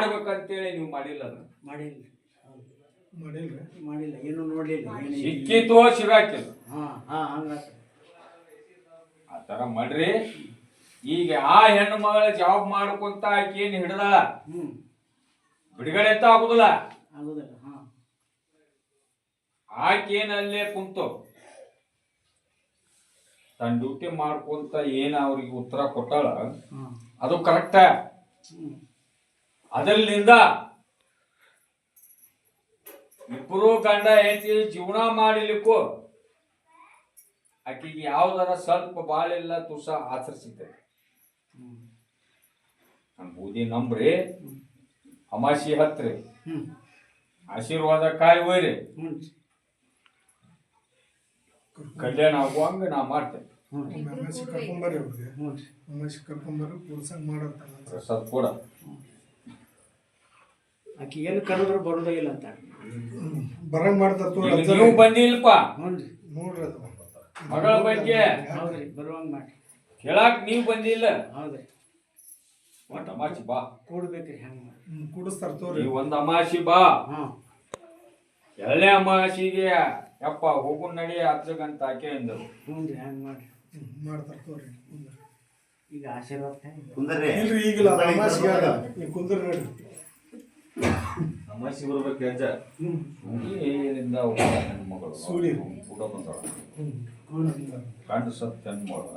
ಮಾಡ್ಬೇಕಂತೇಳಿ ನೀವು ಮಾಡಿಲ್ಲ ಅದನ್ನ ಮಾಡಿಲ್ಲ. ಏನು ನೋಡ್ಲಿಲ್ಲ. ಸಿಕ್ಕಿತೋ ಸಿಗಾಕಿಲ್ಲ ಹಾ ಹಾ ಹಂಗಾತ ಆ ತರ ಮಾಡ್ರಿ. ಈಗ ಆ ಹೆಣ್ಣು ಮಗಳ ಜಾಬ್ ಮಾಡ್ಕೊಂತ ಆಕೇನು ಏನ್ ಹಿಡ್ದಾಳ? ಹ್ಞೂ ಬಿಡುಗಡೆ ಅಂತ ಆಗುದಿಲ್ಲ. ಆಗುದಿಲ್ಲ ಹಾ. ಆಕಿ ಏನ್ ಅಲ್ಲೇ ಕುಂತು. ತನ್ನ ಡ್ಯೂಟಿ ಮಾಡ್ಕೊಂತ ಏನ್ ಅವ್ರಿಗೆ ಉತ್ತರ ಕೊಟ್ಟಾಳ? ಹಾ. ಅದು ಕರೆಕ್ಟ ಅದರಿಂದ ಇಬ್ಬರು ಗಂಡ ಹೆಂಡತಿ ಜೀವನ ಮಾಡಲಿಕ್ಕೂ ಆಕೆಗೆ ಯಾವ್ದಾರ ಸ್ವಲ್ಪ ಬಾಳಿಲ್ಲ ತುಸ ಆಚರಿಸಿದ್ದೆ. ನಮ್ ಬೂದಿ ನಂಬ್ರಿ. ಅಮಾಸಿ ಹತ್ರಿ. ಆಶೀರ್ವಾದ ಕಾಯಿ ಒಯ್ರಿ ಹ್ಞೂ ಕಲ್ಯಾಣ ಆಗುವಂಗ ನಾ ಮಾಡ್ತೇನೆ. ಹ್ಞೂ ಅಮಾಸಿ ಕರ್ಕೊಂಬರ್ರಿ ಅವ್ರಿಗೆ ಹ್ಞೂ ಅಮಾಸಿ ಕರ್ಕೊಂಬರ್ರಿ ಕೂಡ್ಸಂಗ್ ಮಾಡತ್ತಲ್ಲ ಪ್ರಸಾದ್ ಕೂಡ ಆಕಿ ಏನು ಕರೆದ್ರು ಬರೋದೇ ಇಲ್ಲ ಅಂತ. ಬರಂಗ್ ಮಾಡ್ತಾರ ಈಗ ನೀವು ಬಂದಿಲ್ಪ ಹ್ಞೂ ರೀ ನೋಡ್ರಿ ಅದು. ಮಗಳ ಬಗ್ಗೆ. ಹೌದ್ರಿ ಬರುವಂಗೆ ಮಾಡಿ. ಕೇಳಾಕ್ ನೀವು ಬಂದಿಲ್ಲ. ಹೌದ್ರಿ. ಒಟ್ಟು ಅಮಾಸಿ ಬಾ. ಕೂಡ್ಬೇಕ್ರಿ ಹೆಂಗೆ ಮಾಡಿ. ಕೂಡಿಸ್ತಾರ ತೋರಿ. ಒಂದ್ ಅಮಾಸಿ ಬಾ. ಹಾಂ. ಎಳ್ಳೆ ಅಮಾಸಿಗೆ ಯಪ್ಪ ಹೋಗು ನಡಿ ಹಚ್ಚಗಂತ ಆಕೆ ಅಂದರು. ಹ್ಞೂ ರೀ ಹೆಂಗೆ ಮಾಡಿ. ಮಾಡ್ತಾರೆ ತೋರಿ ಈಗ ಆಶೀರ್ವಾದ ಇಲ್ರಿ ಈಗಿಲ್ಲ ಅಮಾಸಿಗೆ ಕುಂದ್ರ ನೋಡ್ರಿ. ಅಮಾಸಿ ಬರ್ಬೇಕು ಅಜ್ಜ ಹ್ಞೂ ಏನಿಂದ ಹೆಣ್ಮಗಳು ಸೂಳಿ. ಊಟ ಬಂದಳ. ಕಂಡು ಸತ್ ಹೆಣ್ಮಗಳು.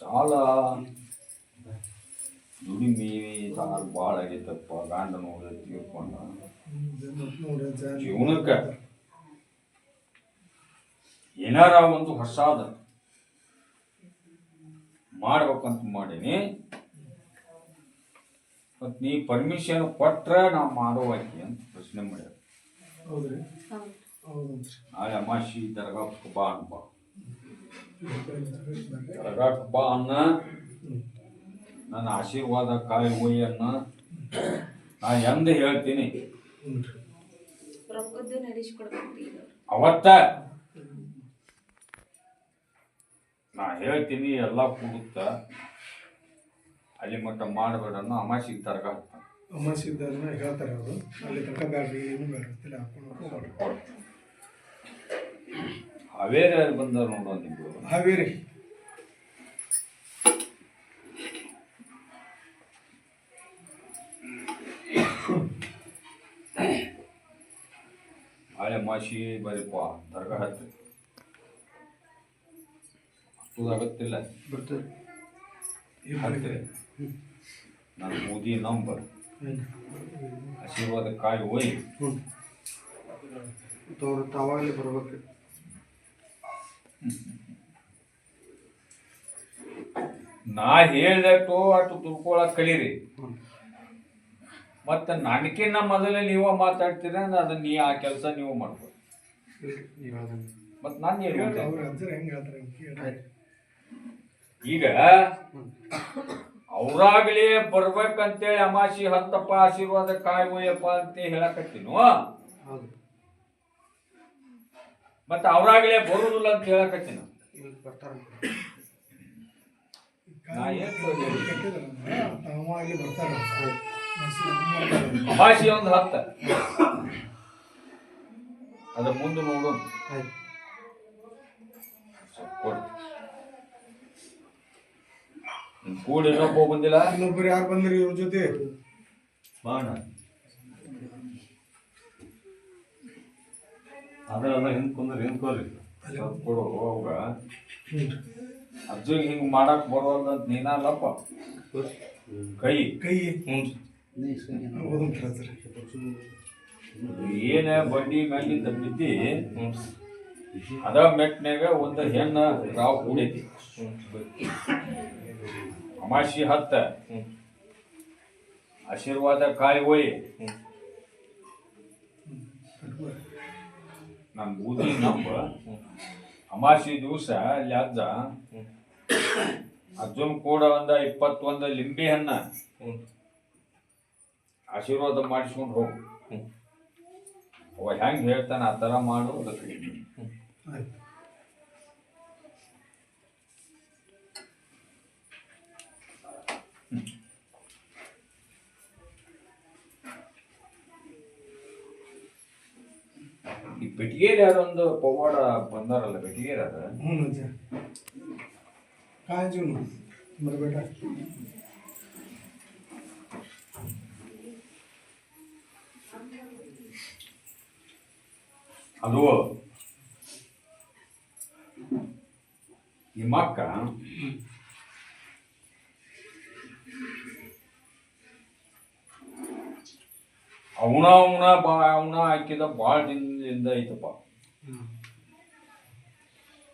ಸಾಲ ದುಡಿಮೆ ಸಾಲ ಭಾಳ ಆಗೈತಪ್ಪ. ಗಂಡ ನೋಡಿ ತೀರ್ಕೊಂಡ. ಜೀವನಕ್ಕೆ. ಏನಾರ ಒಂದು ಹೊಸಾದ ಮಾಡ್ಬೇಕಂತ ಮಾಡೀನಿ. ಮತ್ ನೀ ಪರ್ಮಿಷನ್ ಕೊಟ್ಟರೆ ನಾವು ಮಾಡುವಾಗಿ ಅಂತ ಪ್ರಶ್ನೆ ಮಾಡ್ಯಾರ. ಹೌದ್ರಿ? ನಾಳೆ ಅಮಾಸಿ ದರ್ಗಾಕ್ಕೆ ಬಾ ಅನ್ಬ. ದರ್ಗಾಕ್ಕೆ ಬಾ ಅನ್ನ. ನನ್ನ ಆಶೀರ್ವಾದ ಕಾಯಿ ಹೋಯನ್ನ ಅನ್ನ. ನಾ ಎಂದ ಹೇಳ್ತೀನಿ. ಅವತ್ತ ನಾ ಹೇಳ್ತೀನಿ ಎಲ್ಲ ಕೂಡುತ್ತ. ಅಲ್ಲಿ ಮಟ್ಟ ಮಾಡಬೇಡನ್ನು ಅಮಾಸಿಗೆ ದರ್ಗಾ ಹಾಕ್ತಾನೆ ಅಮಾಸಿ ಹೇಳ್ತಾರೆ ಅವರು. ಅಲ್ಲಿ ತನಕ ಬ್ಯಾಡ್ರಿ ಏನು ಬ್ಯಾಡ್ರಿ ಹಾಕೊಂಡು ಹಾವೇರಿ ಅಲ್ಲಿ ಬಂದಾರ ನೋಡೋ ನಿಮ್ಗೆ ಹಾವೇರಿ. ಹಳೆ ಮಾಸಿ ಬರೀಪ ದರ್ಗಾ ಹತ್ತಿ. ಅಷ್ಟುದಾಗತ್ತಿಲ್ಲ ಬರ್ತದೆ ಹತ್ತಿರ ನನ್ನ ಮೋದಿ ನಂಬರ್ ಆಶೀರ್ವಾದ ಕಾಯಿ ಹೋಯ್. ಹ್ಞೂ ತೋರು ತಾವಾಗಲೇ ಬರ್ಬೇಕು. ನಾ ಹೇಳ್ದಟ್ಟು ಅಷ್ಟು ತುಳ್ಕೊಳಕ್ ಕಲೀರಿ. ಮತ್ತು ನನಗಿನ್ನ ಮೊದಲೇ ನೀವು ಮಾತಾಡ್ತೀರ ಅಂದ್ರೆ ಅದನ್ನ ನೀ ಆ ಕೆಲಸ ನೀವು ಮಾಡ್ಬೋದು ಮತ್ತೆ ನಾನು ಏನು ಈಗ ಅವ್ರಾಗ್ಲೇ ಬರ್ಬೇಕಂತೇಳಿ ಅಮಾಸಿ ಹತ್ತಪ್ಪ ಆಶೀರ್ವಾದ ಕಾಯುವಯ್ಯಪ್ಪ ಅಂತ ಹೇಳಕತ್ತೀನು? ಮತ್ತೆ ಅವ್ರಾಗ್ಲೇ ಬರುದಿಲ್ಲ ಅಂತ ಹೇಳಕತ್ತೀನ? ಅಮಾಸಿ ಒಂದು ಹತ್ತ. ಅದ ಮುಂದೆ ನೋಡೋಣ ಸ್ವಲ್ಪ ಕೊಡು. ನಿನ್ ಕೂಡ ಇನ್ನೊಬ್ಬ ಬಂದಿಲ್ಲ ಇನ್ನೊಬ್ರು ಯಾರು ಬಂದ್ರಿ ಇವ್ರ ಜೊತೆ? ಬಾಣ. ಅದ್ರ ಅದ ಹಿಂದ್ ಕುಂದ್ರೆ ಹಿಂದ್ಕೋರಿ ಕೊಡು ಅವಾಗ. ಅಜ್ಜಿಗೆ ಹಿಂಗ್ ಮಾಡಕ್ ಬರೋಲ್ಲ ಅಂತ ನೀನಲ್ಲಪ್ಪ ಕೈ. ಕೈ. ಏನ ಬಂಡಿ ಮ್ಯಾಲಿಂದ ಬಿದ್ದಿ ಅದ ಮೆಟ್ನ್ಯಾಗ ಒಂದು ಹೆಣ್ಣ ರಾವ್ ಕೂಡೈತಿ. ಅಮಾಸಿ ಹತ್ತ. ಆಶೀರ್ವಾದ ಕಾಯಿ ಹೋಯಿ. ನನ್ ಬೂದಿ ನಂಬ ಅಮಾಸಿ ದಿವಸ ಅಲ್ಲಿ ಅಜ್ಜ ಅಜ್ಜನ್ ಕೂಡ ಒಂದ ಇಪ್ಪತ್ತೊಂದ ಲಿಂಬೆ ಹಣ್ಣ. ಆಶೀರ್ವಾದ ಮಾಡಿಸ್ಕೊಂಡು ಹೋಗು. ಅವ ಹೆಂಗ್ ಹೇಳ್ತಾನ ಆ ತರ ಮಾಡು ಅದಕ್ಕೆ ಆಯ್ತು ಯಾರೋ ಅದೊಂದು ಪವಾಡ ಬಂದಾರಲ್ಲ ಬೆಟಗೇರಿ ಅದ? ಹ್ಞೂ ಅಜ್ಜ. ಕಾಂಜೂನು ಬರಬೇಟ ಅದು ನಿಮ್ಮ ಅಕ್ಕ? ಅವನ ಅವನ ಬಾ ಅವನ ಹಾಕಿದ ಭಾಳ ದಿನದಿಂದ ಐತಪ್ಪ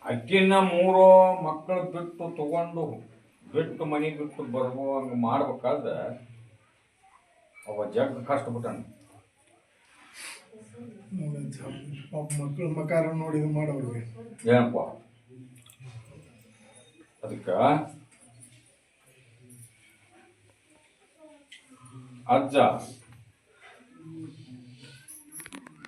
ಅಕ್ಕಿನ ಮೂರು ಮಕ್ಕಳು ಬಿಟ್ಟು ತಗೊಂಡು ಬಿಟ್ಟು ಮನೆ ಬಿಟ್ಟು ಬರುವಂಗ ಮಾಡ್ಬೇಕಾದ್ರೆ ಅವ ಜಗ್ ಕಷ್ಟಪಟ್ಟಣ ಮಕ್ಕಳು ಮಕಾರ ನೋಡಿ ಇದು ಮಾಡೋರಿಗೆ ಏನಪ್ಪ? ಅದಕ್ಕ ಅಜ್ಜ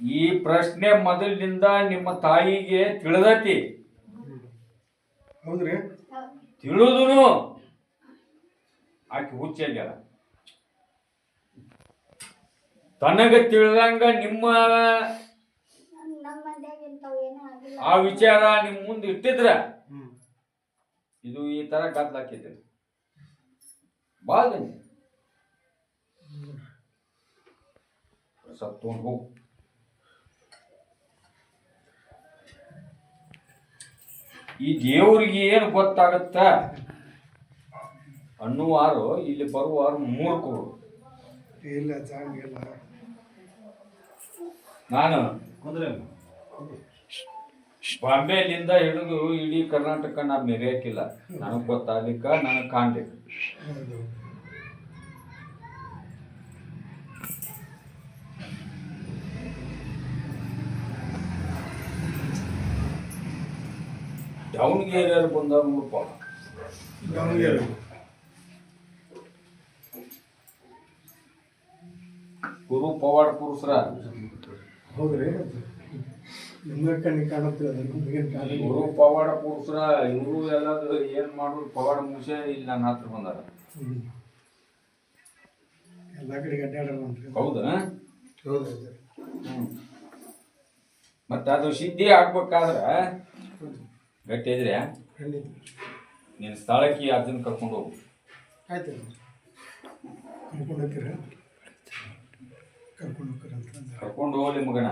ಈ ಪ್ರಶ್ನೆ ಮೊದಲಿನಿಂದ ನಿಮ್ಮ ತಾಯಿಗೆ ತಿಳಿದತಿ. ಹೌದ್ರಿ? ತಿಳಿದುನು. ಆಕೆ ಹುಚ್ಚಲ್ಲ ತನಗ ತಿಳಿದಂಗ ನಿಮ್ಮ ಆ ವಿಚಾರ ನಿಮ್ ಮುಂದೆ ಇಟ್ಟಿದ್ರ. ಇದು ಈ ತರ ಕದ್ಲಾಕಿದ್ರಿ ಬಾಳ ಸತ್ತು ಹೋಗ್. ಈ ದೇವರಿಗೆ ಏನು ಗೊತ್ತಾಗತ್ತ? ಅನ್ನುವಾರು ಇಲ್ಲಿ ಬರುವಾರು ಮೂರ್ಖರು ಇಲ್ಲ ಅಜ್ಜ ಹಂಗಿಲ್ಲ ನಾನು ಕುಂದ್ರೆ. ಬಾಂಬೆಲಿಂದ ಹಿಡಿದು ಇಡೀ ಕರ್ನಾಟಕ ನಾನು ಮೆರೆಯಕ್ಕಿಲ್ಲ. ನನಗೆ ಗೊತ್ತಾಗ್ಲಿಕ್ಕ ನನಗೆ ಕಾಣ್ಲಿಕ್ಕೆ. ದಾವಣಗೆರೆಯವ್ರು ಬಂದಾಗ ನೋಡಪ್ಪ ದಾವಣಗೆರೆ. ಗುರು ಪವಾಡ ಪುರುಷರ. ಹೌದ್ರಿ? ನಿಮ್ಗೆ ಕಣ್ಣಿಗೆ ಕಾಣುತ್ತಿಲ್ಲ ನಮಗೇನು ಗುರು ಪವಾಡ ಪುರುಷರ ಇವರು ಎಲ್ಲಾದ್ರೂ ಏನ್ ಮಾಡೋದು ಪವಾಡ ಮುಂಚೆ ಇಲ್ಲಿ ನನ್ನ ಹತ್ರ ಬಂದಾರ. ಎಲ್ಲ ಕಡೆಗೆ ಅಡ್ಡಾಡೋಣ ಹೌದಾ? ಹೌದು ಮತ್ತೆ ಅದು ಸಿದ್ಧಿ ಆಗ್ಬೇಕಾದ್ರ ಗಟ್ಟಿ ಇದ್ರೆ? ನೀನು ನಿನ್ನ ಸ್ಥಳಕ್ಕೆ ಅದನ್ನ ಕರ್ಕೊಂಡು ಹೋಗು. ಆಯ್ತು ಕರ್ಕೊಂಡು ಹೋಗ್ತೀರ? ಕರ್ಕೊಂಡು ಹೋಗ್ತೀರಂತ ಅಂದ. ಕರ್ಕೊಂಡು ಹೋಗ್ಲಿ ಮಗನ.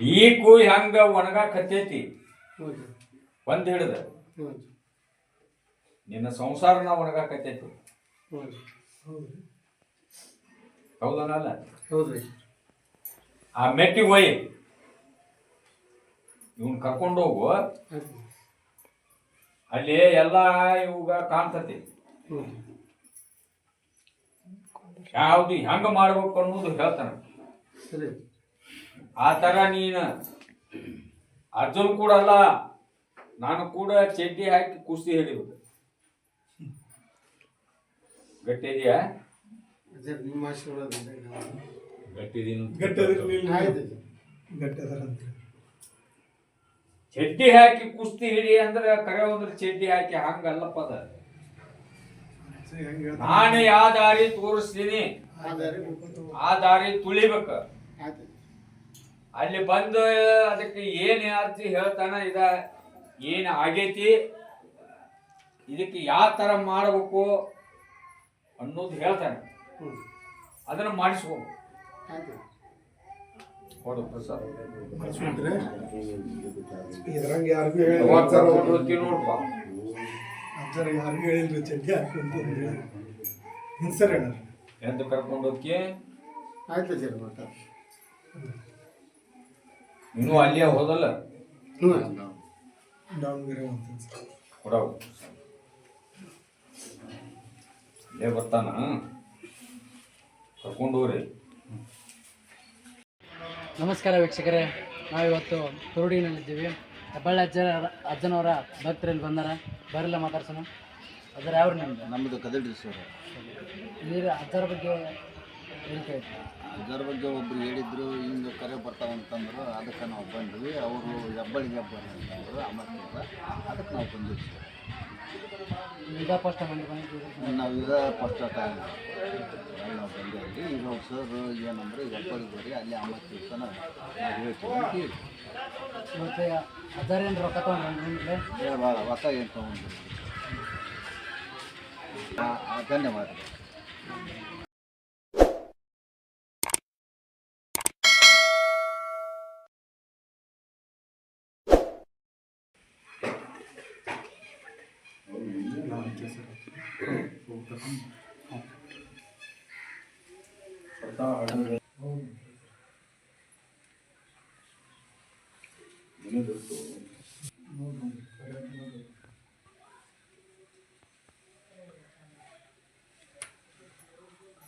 ಈಕು ಹೆಂಗ ಒಣಗಾಕತ್ತೈತಿ ಒಂದು ಒಂದ್ ಹಿಡ್ದ ನಿನ್ನ ಸಂಸಾರನ ಒಣಗಾಕತ್ತೈತಿ ಹೌದು ಹೌದು ಹೌದನಲ್ಲ? ಹೌದು ರೀ ಆ ಮೆಟ್ಟಿಗೆ ಒಯ್ಯಿ ಇವನ್ ಕರ್ಕೊಂಡು ಹೋಗು. ಆಯ್ತು. ಅಲ್ಲಿ ಎಲ್ಲ ಇವಾಗ ಕಾಣ್ತತಿ. ಯಾವ್ದು ಹೆಂಗ ಮಾಡ್ಬೇಕು ಅನ್ನೋದು ಹೇಳ್ತಾನ. ಸರಿ. ಆ ತರ ನೀನು ಅರ್ಜುನ್ ಕೂಡ ಅಲ್ಲ ನಾನು ಕೂಡ ಚಡ್ಡಿ ಹಾಕಿ ಕುಸ್ತಿ ಹೇಳಿಬಿಟ್ಟು ಗಟ್ಟಿ ಇದೆಯಾ. ಗಟ್ಟಿದೀನಿ. ಗಟ್ಟದರಂತ. ಚಡ್ಡಿ ಹಾಕಿ ಕುಸ್ತಿ ಹಿಡಿ ಅಂದ್ರೆ ಕರೆ ಹೋದ್ರೆ ಚಡ್ಡಿ ಹಾಕಿ ಹಂಗಲ್ಲಪ್ಪ ಅದ. ನಾನೇ ಯಾವ ದಾರಿ ತೋರಿಸ್ತೀನಿ. ಆ ದಾರಿ ತುಳಿಬೇಕ. ಅಲ್ಲಿ ಬಂದು ಅದಕ್ಕೆ ಏನ್ ಅರ್ಜಿ ಹೇಳ್ತಾನ ಇದ? ಏನ್ ಆಗೈತಿ? ಇದಕ್ಕೆ ಯಾವ ತರ ಮಾಡಬೇಕು ಅನ್ನೋದು ಹೇಳ್ತಾನೆ. ಅದನ್ನ ಮಾಡಿಸ್ಬೇಕು ಆಯ್ತು ಕೊಡು ಪ್ರಸಾದ್ ಮಾಡಿಸ್ಬಿಟ್ರೆ ಇದ್ರಂಗೆ ಯಾರಿಗೂ ಹೇಳಿಲ್ರಿ ಚಡ್ಡಿ ಸರಿ ಎಂದು ಕರ್ಕೊಂಡು ಹೋಗಿ? ಆಯ್ತು ಇನ್ನೂ ಅಲ್ಲಿಯೇ ಹೋದಲ್ಲ. ದಾವಣಗೆರೆ ಕೊಡವು. ಇಲ್ಲೇ ಬರ್ತಾನ? ಕರ್ಕೊಂಡು ಹೋಗ್ರಿ. ನಮಸ್ಕಾರ ವೀಕ್ಷಕರೇ. ನಾವಿವತ್ತು ಕುರುಡಿನಲ್ಲಿದ್ದೀವಿ ಹೆಬ್ಬಳ್ಳಿ ಅಜ್ಜ ಅಜ್ಜನವರ ಭಕ್ತರಲ್ಲಿ ಬಂದಾರ. ಬರಲ್ಲ ಮಾತಾಡ್ಸೋಣ. ಅದರ ಯಾವ ನಿಮ್ದು? ನಮ್ಮದು ಕದಡಿ ಸರ್ ನೀರು ಅಜ್ಜರ ಬಗ್ಗೆ ಹೇಳ್ತಾ ಅದರ ಬಗ್ಗೆ ಒಬ್ರು ಹೇಳಿದ್ರು ಹಿಂಗೆ ಕರೆ ಬರ್ತಾವಂತಂದ್ರು ಅದಕ್ಕೆ ನಾವು ಬಂದ್ವಿ. ಅವರು ಹೆಬ್ಬಳ್ಳಿಗೆ ಹಬ್ಬ ಅಂತಂದ್ರು ಅಮರ್ತಿಂದ ಅದಕ್ಕೆ ನಾವು ಬಂದಿದ್ವಿ. ಸರ್ ಈಗ ಫಸ್ಟ್ ಬಂದು ಬಂದಿದ್ದೀವಿ ನಾವು ಇದ ಫಸ್ಟ್ ಟೈಮ್ ನಾವು ಬಂದೇವಿ ಈಗ ಅವ್ರು ಸರ್ ಏನಂದ್ರೆ ಹೆಬ್ಬಳಿಗೆ ಬರ್ರಿ ಅಲ್ಲಿ ಅಮರ್ ದಿವಸ ನಾವು ಹೇಳ್ತೀವಿ. ಅಂತ ಹೇಳಿ ಮತ್ತೆ ಅಜ್ಜರ ಏನು ರೊಕ್ಕ ತೊಗೊಂಡ್ರೆ ನಿಮಗೆ ಏ ಭಾಳ ಹೊಸ ಏನು ತೊಗೊಂಡ್ರಿ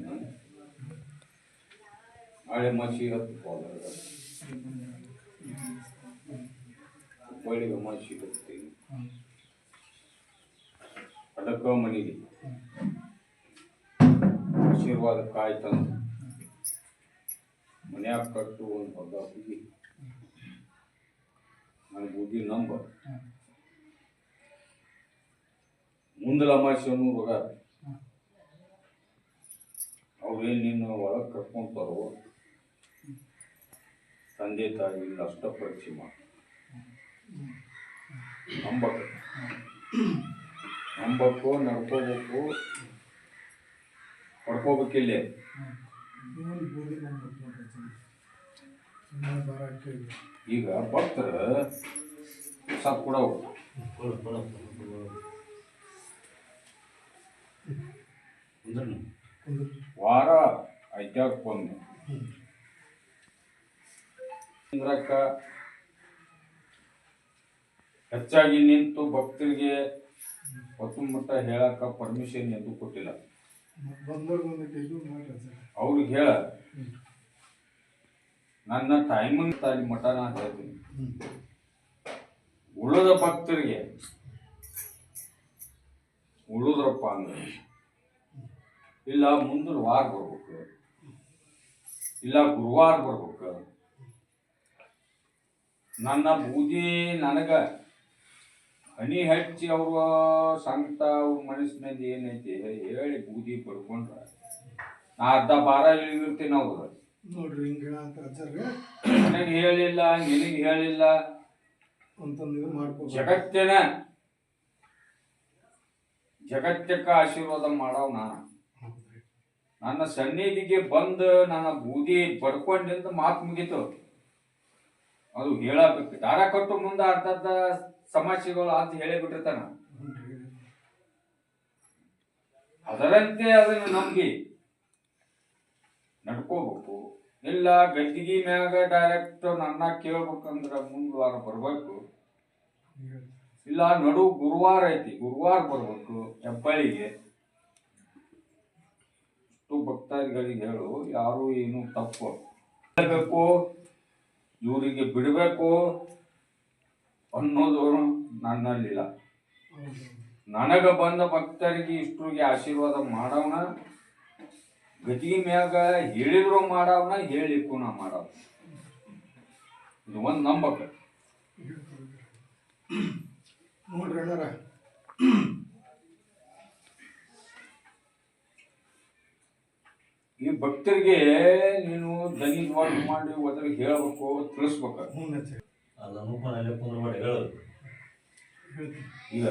ಧನ್ಯವಾದ ಹಳೆ ಮಸಿ ಹತ್ತು ಹೋದಾಗ ಹುಬ್ಬಳ್ಳಿಗೆ ಮಸಿ ಹತ್ತೀನಿ ಅದಕ್ಕ ಮನೆಗೆ ಆಶೀರ್ವಾದ ಕಾಯಿ ತಂದು ಮನ್ಯಾಗ ಕಟ್ಟು ಒಂದು ಹಗ್ಗ ಹುಗಿ ನನಗೆ ಬುದ್ಧಿ ನಂಬ. ಮುಂದಲ ಅಮಾಸೆಯನ್ನು ರೋಗ ಅವ್ರೇನು ನಿನ್ನ ಒಳಗೆ ಕರ್ಕೊಂತಾರೋ, ತಂದೆ ತಾಯಿ ಇಲ್ಲ, ಅಷ್ಟ ಪರೀಕ್ಷೆ ಮಾಡಿ. ನಂಬಕ್ಕೂ, ನಡ್ಕೋಬೇಕು ಪಡ್ಕೋಬೇಕಿಲ್ಲೇ ಹಾಕಿ ಈಗ ಭಕ್ತರ ಸಾಕು ಕೊಡವು ವಾರ ಐತ್ಯಾಕ್ ಬಂದು ಇಂದ್ರಕ್ಕ ಹೆಚ್ಚಾಗಿ ನಿಂತು ಭಕ್ತರಿಗೆ ಹೊತ್ತು ಮಟ್ಟ ಹೇಳಕ್ಕ ಪರ್ಮಿಷನ್ ಎದ್ದು ಕೊಟ್ಟಿಲ್ಲ. ಅವ್ರಿಗೆ ಹೇಳ. ನನ್ನ ಟೈಮಿಂಗ್ ತಾಲಿ ಮಠ ನಾ ಹೇಳ್ತೀನಿ. ಉಳಿದ ಭಕ್ತರಿಗೆ, ಉಳಿದ್ರಪ್ಪ ಅಂದ್ರೆ, ಇಲ್ಲ ಮುಂದಿನ ವಾರ ಬರ್ಬೇಕು. ಇಲ್ಲ ಗುರುವಾರ ಬರ್ಬೇಕು. ನನ್ನ ಬೂದಿ ನನಗ ಹನಿ ಹಚ್ಚಿ ಅವರು ಸಂತ ಅವ್ರ ಮನಸ್ಸಿನಲ್ಲಿ ಏನೈತಿ ಹೇಳಿ ಬೂದಿ ಪಡ್ಕೊಂಡ್ರ. ನಾ ಅರ್ಧ ಬಾರ ಇಳಿದಿರ್ತೀನಿ ಅವ್ರು. ನೋಡ್ರಿ ಹಿಂಗೆ ನನಗೆ ಹೇಳಿಲ್ಲ ನಿನಗೆ ಹೇಳಿಲ್ಲ. ಅಂತಂದು ಮಾಡ್ಕೋಬೇಕು ಜಗತ್ತಿನ. ಜಗತ್ತಕ್ಕ ಆಶೀರ್ವಾದ ಮಾಡವ್ ನಾನು ನನ್ನ ಸನ್ನಿಧಿಗೆ ಬಂದು ನನ್ನ ಬೂದಿ ಬಡ್ಕೊಂಡಿಂದ ಮಾತು ಮುಗೀತು. ಅದು ಹೇಳಬೇಕು. ದಾರ ಕಟ್ಟು ಮುಂದೆ ಅರ್ಧದ ಸಮಸ್ಯೆಗಳು ಅಂತ ಹೇಳಿ ಬಿಟ್ಟಿರ್ತಾನ ಅದರಂತೆ ಅದನ್ನು ನಂಬಿ ನಡ್ಕೋಬೇಕು. ಇಲ್ಲ ಗದ್ದಿಗೆ ಮ್ಯಾಗ ಡೈರೆಕ್ಟ್ ನನ್ನ ಕೇಳ್ಬೇಕಂದ್ರ ಮುಂದ್ ವಾರ ಬರ್ಬೇಕು. ಇಲ್ಲ ನಡು ಗುರುವಾರ ಐತಿ ಗುರುವಾರ ಬರ್ಬೇಕು ಹೆಬ್ಬಳ್ಳಿಗೆ. ಇಷ್ಟು ಭಕ್ತಾದಿಗಳಿಗೆ ಹೇಳು ಯಾರು ಏನು ತಪ್ಪು. ಹೇಳಬೇಕು ಇವರಿಗೆ ಬಿಡಬೇಕು. ಅನ್ನೋದು ನನ್ನಲ್ಲಿಲ್ಲ. ನನಗ ಬಂದ ಭಕ್ತರಿಗೆ ಇಷ್ಟರಿಗೆ ಆಶೀರ್ವಾದ ಮಾಡವನ ಗತಿ ಮ್ಯಾಗ ಹೇಳಿದ್ರು ಮಾಡವನ ಹೇಳಿಕ್ಕೂ ನಾ ಮಾಡವ ಇದು ಒಂದು ನಂಬಕ. ನೋಡ್ರಿ ಈ ಭಕ್ತರಿಗೆ ನೀನು ದನಿ ಮಾಡಿ ಒದರಿಗೆ ಹೇಳ್ಬೇಕು ತಿಳಿಸ್ಬೇಕು. ಅದನ್ನು ಅಲ್ಲೇ ಕುಂದ್ರ ಮಾಡಿ ಹೇಳೋದು. ಈಗ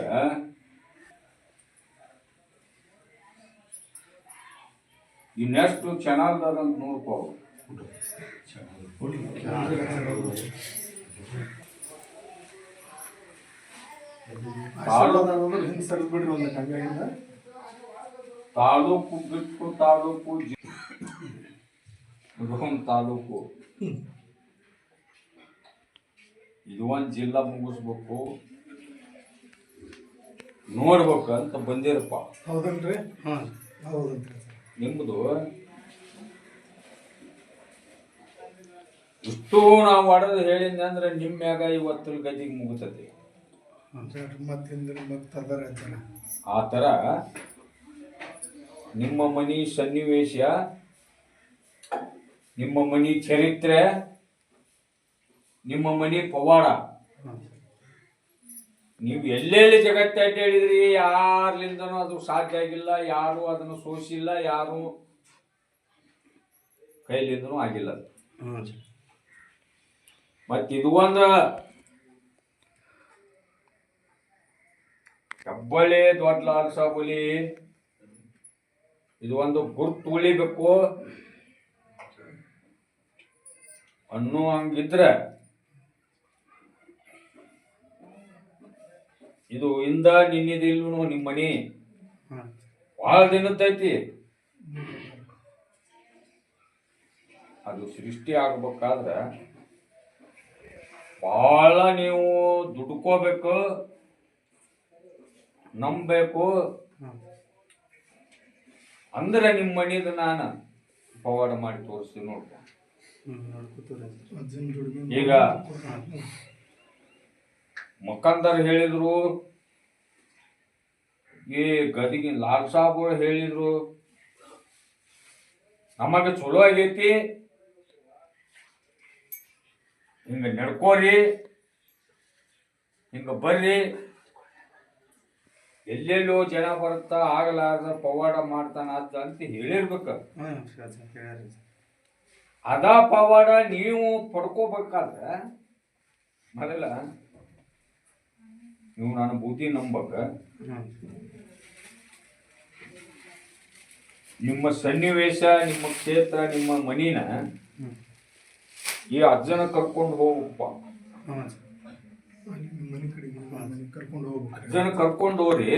ಇನ್ನೆಷ್ಟು ಚಾನಲ್ದಾಗ ಅಂತ ನೋಡ್ಕೋ. ತಾಲೂಕು ಬಿಟ್ಟು ತಾಲೂಕು ತಾಲೂಕು ಇದು ಒಂದು ಜಿಲ್ಲಾ ಮುಗಿಸ್ಬೇಕು. ನೋಡ್ಬೇಕು ಅಂತ ಬಂದಿರಪ್ಪ. ಹೌದನ್ರಿ ಹಾಂ. ಹೌದನ್ರಿ ನಿಮ್ಮದು ಇಷ್ಟು ನಾವು ಹೊಡೆದು ಹೇಳಿದ್ದೆ ಅಂದ್ರೆ ನಿಮ್ಮ ಮ್ಯಾಗ ಇವತ್ತು ಗದಿಗೆ ಜನ ಆ ಥರ ನಿಮ್ಮ ಮನಿ ಸನ್ನಿವೇಶ ನಿಮ್ಮ ಮನಿ ಚರಿತ್ರೆ ನಿಮ್ಮ ಮನೆ ಪವಾಡ. ನೀವು ಎಲ್ಲೆಲ್ಲಿ ಜಗತ್ತೆ ಹೇಳಿದ್ರಿ, ಯಾರ್ಲಿಂದನೂ ಅದು ಸಾಧ್ಯ ಆಗಿಲ್ಲ, ಯಾರು ಅದನ್ನು ಸೋಸಿಲ್ಲ, ಯಾರು ಕೈಲಿಂದನೂ ಆಗಿಲ್ಲ. ಮತ್ತೆ ಇದು ಒಂದು ಕಬ್ಬಳೆ ದೊಡ್ಡ ಲಾಲ್ ಸಾಬುಲಿ ಇದು ಒಂದು ಗುರ್ತು ಉಳಿಬೇಕು. ಅನ್ನೋ ಹಂಗಿದ್ರೆ ಇದು ಇಂದ ನಿನ್ನಿದಿಲ್ವನು ನಿಮ್ಮ ಮನಿ? ಬಹಳ ಭಾಳ ದಿನದೈತಿ ಅದು ಸೃಷ್ಟಿ ಆಗ್ಬೇಕಾದ್ರೆ ಭಾಳ ನೀವು ದುಡ್ಕೋಬೇಕು ನಂಬಬೇಕು. ಅಂದ್ರೆ ನಿಮ್ಮ ಮನಿದು ನಾನು ಪವಾಡ ಮಾಡಿ ತೋರಿಸ್ತೀನಿ ನೋಡ್ಕೊ. ಈಗ ಮಕ್ಕಂದರ್ ಹೇಳಿದ್ರು ಈ ಗದಿಗಿನ ಲಾಲ್ ಸಾಬ್ ಹೇಳಿದ್ರು ನಮಗೆ ಚಲೋ ಆಗೈತಿ ಹಿಂಗ ನಡ್ಕೋರಿ ಹಿಂಗ ಬರ್ರಿ. ಎಲ್ಲೆಲ್ಲೋ ಜನ ಬರುತ್ತಾ ಆಗಲಾರ್ದ ಪವಾಡ ಮಾಡ್ತಾನ ಅಂತ ಹೇಳಿರ್ಬೇಕು. ಅದ ಪವಾಡ ನೀವು ಪಡ್ಕೋಬೇಕಾದ್ರೆ ಮೊದಲ ನೀವು ನಾನು ಬುದ್ಧಿ ನಂಬಕ ನಿಮ್ಮ ಸನ್ನಿವೇಶ ನಿಮ್ಮ ಕ್ಷೇತ್ರ ನಿಮ್ಮ ಮನಿನ ಈ ಅಜ್ಜನ ಕರ್ಕೊಂಡು ಹೋಗಪ್ಪ ಅಜ್ಜನ ಕರ್ಕೊಂಡು ಹೋಗ್ರಿ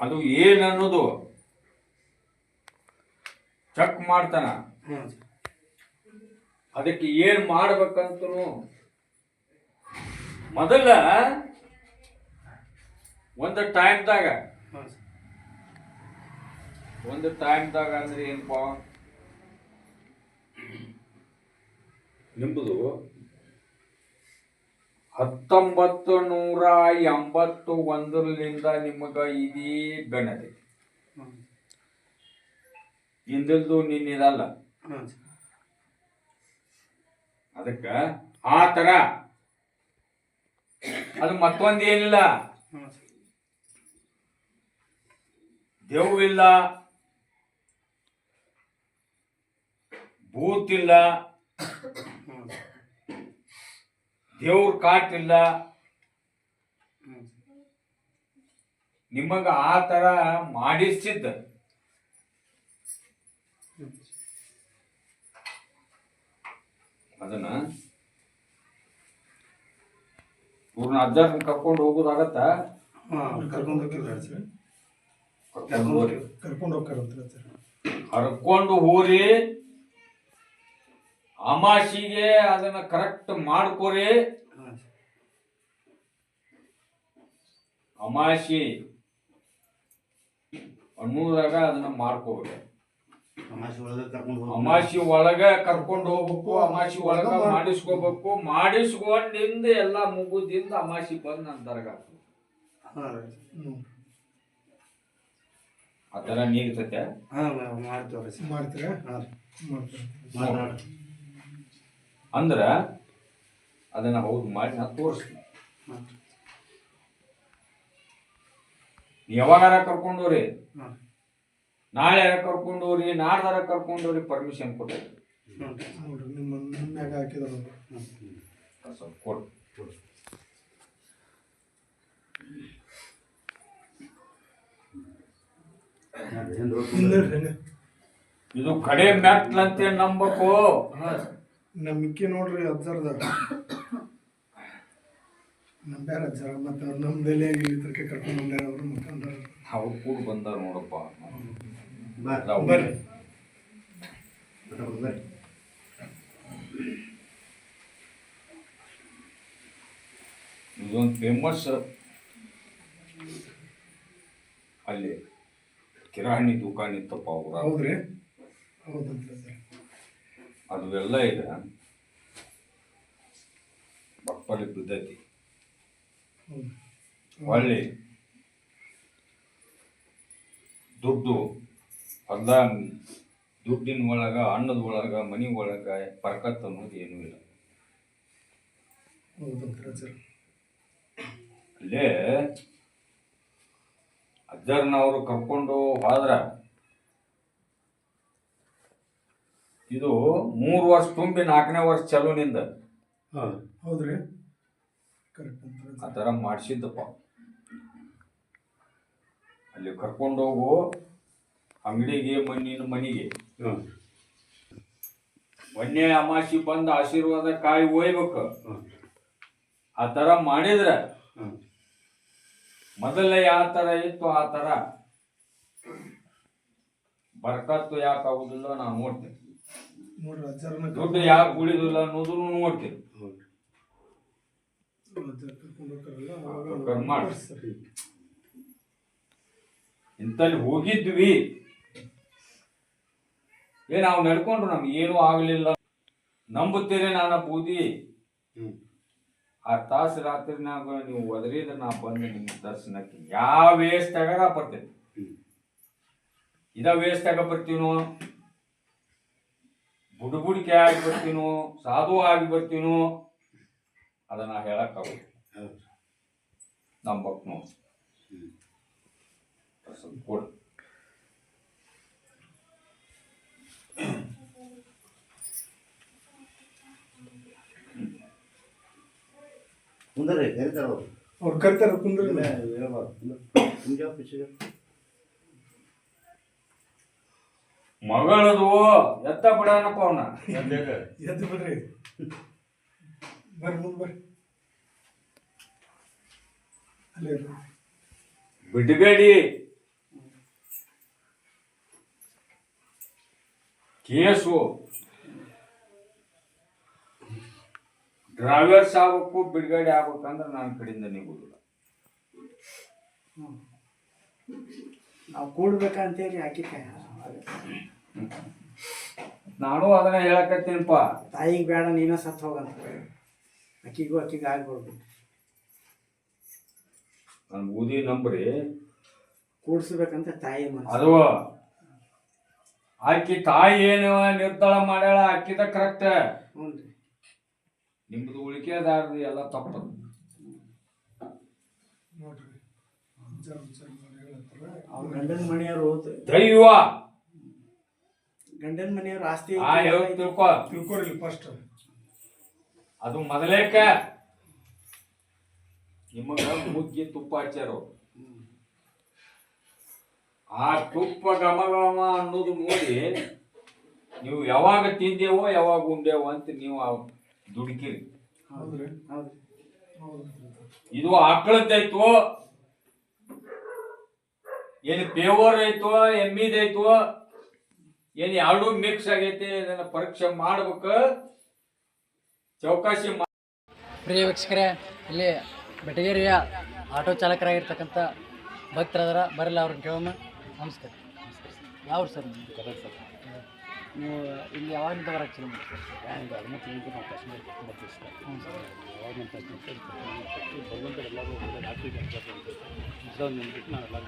ಅದು ಏನ್ ಅನ್ನೋದು ಚೆಕ್ ಮಾಡ್ತಾನ ಅದಕ್ಕೆ ಏನ್ ಮಾಡ್ಬೇಕಂತನು ಮೊದಲ ಒಂದು ಟೈಮ್ದಾಗ ಒಂದು ಟೈಮ್ದಾಗ ಅಂದ್ರೆ ಏನಪ್ಪ ನಿಮ್ಮದು ಹತ್ತೊಂಬತ್ತು ನೂರ ಎಂಬತ್ತು ಒಂದರಿಂದ ನಿಮಗ ಇದೀ ಬೆನ್ನದೆ ಇಂದಿಲ್ದು ನಿನ್ನಿದಲ್ಲ. ಅದಕ್ಕ ಆ ತರ ಅದು ಮತ್ತೊಂದು ಏನಿಲ್ಲ. ದೇವಿಲ್ಲ ಇಲ್ಲ ದೇವ್ರ ಕಾಟಿಲ್ಲ. ನಿಮಗ ಆ ತರ ಮಾಡಿಸಿದ್ದ ಅದನ್ನ ಇವ್ರನ್ನ ಅಜ್ಜಾರ್ನ ಕರ್ಕೊಂಡು ಹೋಗೋದಾಗತ್ತ? ಹಾಂ ಕರ್ಕೊಂಡು ಸರ್. ಕರ್ಕೊಂಡು ಹೋಗ್ರಿ ಕರ್ಕೊಂಡು ಹೋಗ್ತಾರಂತ ಸರ್. ಕರ್ಕೊಂಡು ಹೋರಿ ಅಮಾಶಿಗೆ ಅದನ್ನ ಕರೆಕ್ಟ್ ಮಾಡ್ಕೋರಿ. ಅಮಾಶಿ ಅನ್ನೋದಾಗ ಅದನ್ನ ಮಾಡ್ಕೋಬೇಕು ಅಮಾಶಿ ಒಳಗ ಕರ್ಕೊಂಡು ಹೋಗ್ಬೇಕು. ಅಮಾಸಿ ಒಳಗ ಮಾಡಿಸ್ಕೋಬೇಕು. ಮಾಡಿಸ್ಕೊಂಡಿಂದ ಎಲ್ಲ ಮುಗುದಿಂದ ಅಮಾಸಿ ಬಂದ್ ನನ್ನ ದರ್ಗ. ಮಾಡ್ತೀರಾ? ಅಂದ್ರ ಅದನ್ನ ಹೌದು ಮಾಡಿ ನಾ ತೋರಿಸ್ತೀನಿ. ಯಾವಾಗಾರ ಕರ್ಕೊಂಡೋರಿ ನಾಳೆ ಹೋಗ್ರಿ ನಾಡ್ದಾರ ಹೋಗ್ರಿ ಪರ್ಮಿಷನ್ ಕೊಡ್ರಿ. ಹಿಂದೆ ಇದು ಕಡೆ ಮೆಟ್ಲಂತೆ ನಂಬಕು. ನಮ್ಗೆ ಮಿಕ್ಕಿ ನೋಡ್ರಿ ಅಜ್ಜರ್ದ ನಮ್ಮ ಬೇರೆ ಅಜ್ಜರ ಮತ್ತೆ ಅವ್ರು ನಮ್ದೆಲ್ಲ ಇಲ್ಲಿ ತರಕೆ ಕರ್ಕೊಂಡು ಬಂದಾರ ಅವ್ರು ಮಕ್ಕಂದಾರ ಅವ್ರು. ಕೂಡ ಬಂದಾರ ನೋಡಪ್ಪ. ಬರ್ರಿ. ಇದೊಂದು ಫೇಮಸ್ ಅಲ್ಲಿ ಕಿರಾಣಿ ದುಕಾನ್ ಇತ್ತಪ್ಪ ಅವ್ರ. ಹೌದ್ರಿ? ಅದು ಎಲ್ಲ ಇದೆ. ಬಪ್ಪಲಿ ಬಿದ್ದೈತಿ ಹೊಳ್ಳಿ ದುಡ್ಡು. ಹೊಲ್ದ ದುಡ್ಡಿನ ಒಳಗ ಅನ್ನದ ಒಳಗ ಮನಿ ಒಳಗ ಪರ್ಕತ್ ಅನ್ನೋದು ಏನೂ ಇಲ್ಲ. ಅಲ್ಲೇ ಅಜ್ಜರ್ನವರು ಕರ್ಕೊಂಡು ಹೋದ್ರ ಇದು ಮೂರು ವರ್ಷ ತುಂಬಿ ನಾಲ್ಕನೇ ವರ್ಷ ಚಲೋನಿಂದ ಹೌದ್ರಿ. ಆ ಥರ ಮಾಡಿಸಿದ್ದಪ್ಪ. ಅಲ್ಲಿ ಕರ್ಕೊಂಡೋಗು ಹೋಗು. ಅಂಗಡಿಗೆ ಮಣ್ಣಿನ ಮನೆಗೆ. ಮೊನ್ನೆ ಅಮಾಸಿ ಬಂದು ಆಶೀರ್ವಾದ ಕಾಯಿ ಒಯ್ಬೇಕು. ಆ ಥರ ಮಾಡಿದ್ರೆ ಮೊದಲೇ ಯಾವ ಥರ ಇತ್ತು ಆ ಥರ ಬರ್ಕತ್ತು ಯಾಕೆ ಆಗುದಿಲ್ಲ ನಾನು ನೋಡ್ತೇನೆ. ದುಡ್ಡು ಯಾಕೆ ಉಳಿದಿಲ್ಲ ಅನ್ನೋದ್ರು ನೋಡ್ತೇನೆ. ಇಂತಲ್ಲಿ ಹೋಗಿದ್ವಿ. ಏ ನಾವು ನಡ್ಕೊಂಡ್ರು ನಮ್ಗೆ ಏನೂ ಆಗಲಿಲ್ಲ. ನಂಬುತ್ತೀರಿ ನಾನು ಬೂದಿ. ಆ ತಾಸು ರಾತ್ರಿನಾಗ ನೀವು ಒದರಿದ್ರೆ ನಾ ಬಂದು ನಿಮ್ಮ ದರ್ಶನಕ್ಕೆ ಯಾವ ವೇಸ್ತಾಗ ಬರ್ತೇನೆ. ಇದ ವೇಸ್ತಾಗ ಬರ್ತೀನೋ? ಬುಡುಬುಡಿಕೆ ಆಗಿ ಬರ್ತೀನೋ? ಸಾಧು ಆಗಿ ಬರ್ತೀನೋ? ಅದನ್ನ ಹೇಳಕ್ಕಾಗಲ್ಲ ನಮ್ಮ ನೋಡಿ. ಕೊಡ್ತೀನಿ ಕೊಡು. ಕುಂದ್ರಿ ಕರಿತಾರ ಅವ್ರು. ಅವ್ರು ಕರಿತಾರ ಕುಂದ್ರಿ. ಹೇಳ್ಬಾರ್ದು ನಿಮ್ಗೆ ಯಾವ ಖುಷಿ ಮಗಳದು ಎತ್ತ ಬಿಡಾನಪ್ಪ ಅವನ. ಎದ್ದು ಬಿಡ್ರಿ. ಬರ್ರಿ ಮುಂದೆ ಬರ್ರಿ. ಅಲ್ಲೇ. ಬಿಡಬೇಡಿ. ಕೇಸು. ಡ್ರೈವರ್ಸ್ ಆಗ್ಬೇಕು ಬಿಡುಗಡೆ ಆಗ್ಬೇಕಂದ್ರೆ ನನ್ನ ಕಡೆಯಿಂದ ನಿಗುದಿಲ್ಲ ನಾವು ಕೂಡ್ಬೇಕಂತೇಳಿ ಹಾಕಿಕ ನಾನು ಅದನ್ನ ಹೇಳಕತ್ತೀನಪ್ಪ. ತಾಯಿಗೆ ಬೇಡ ನೀನ ಸತ್ತು ಹೋಗಂತ ಅಕ್ಕಿಗೂ ಅಕ್ಕಿಗೆ ಆಗ್ಬಿಡ್ಬೇಕು. ನನ್ನ ಬೂದಿ ನಂಬ್ರಿ. ಕೂಡ್ಸ್ಬೇಕಂತ ತಾಯಿ ಮನಸ್ಸು. ಅದು ಆಕಿ ತಾಯಿ ಏನು ನಿರ್ಧಾರ ಮಾಡ್ಯಾಳ ಆಕಿದ ಕರೆಕ್ಟ್ ಹ್ಞೂ ರೀ. ನಿಮ್ದು ಉಳಿಕೆದಾರದು ಎಲ್ಲ ತಪ್ಪದು ಗಂಡನ ಮನೆಯವರು ದೈವ ಗಂಡನ ಮನೆಯವ್ರ ಆಸ್ತಿ ಆ ಹೇಳೋದ್ ತಿಳ್ಕೊ. ತಿಳ್ಕೊರಿ ಫಸ್ಟ್ ಅದು ಮೊದಲೇಕ ನಿಮಗ ಮುಗ್ಗಿ ತುಪ್ಪ ಹಚ್ಚಾರು ಆ ತುಪ್ಪ ಘಮ ಘಮ ಅನ್ನೋದು ನೋಡಿ ನೀವು ಯಾವಾಗ ತಿಂದೇವೋ ಯಾವಾಗ ಉಂಡೇವೋ ಅಂತ ನೀವು ಹೌದು ಇದು ಆಕಳದ್ದೈತೋ ಏನು ಪೇವರ್ ಐತೋ ಎಮ್ಮಿದೈತೋ ಏನು ಎರಡು ಮಿಕ್ಸ್ ಆಗೈತಿ ಇದನ್ನ ಪರೀಕ್ಷೆ ಮಾಡ್ಬೇಕು. ಚೌಕಾಸಿ ಮಾ- ಪ್ರಿಯ ವೀಕ್ಷಕರೇ ಇಲ್ಲಿ ಬೆಟಗೇರಿಯ ಆಟೋ ಚಾಲಕರಾಗಿರ್ತಕ್ಕಂಥ ಭಕ್ತರದರ ಬರಲ್ಲ ಅವ್ರನ್ನ ಕೇಳೋಣ. ನಮಸ್ಕಾರ. ಯಾವ ಸರ್ ಕರೆಕ್ಟ್ ಸರ್? ನೀವು ಇಲ್ಲಿ ಯಾವಾಗಿಂದ ಬರಕ್ಕೆ ಚಲೋ ಮಾಡ್ತೀವಿ ಹದಿನೆಂಟು ನಾವು ಫಸ್ಟ್ ಬರ್ತೀವಿ ಸರ್ ಹ್ಞೂ ಸರ್ ಯಾವಾಗ ಭಗವಂತ ಎಲ್ಲರೂ ರಾತ್ರಿ ಬಿಟ್ಟು ನಾವೆಲ್ಲ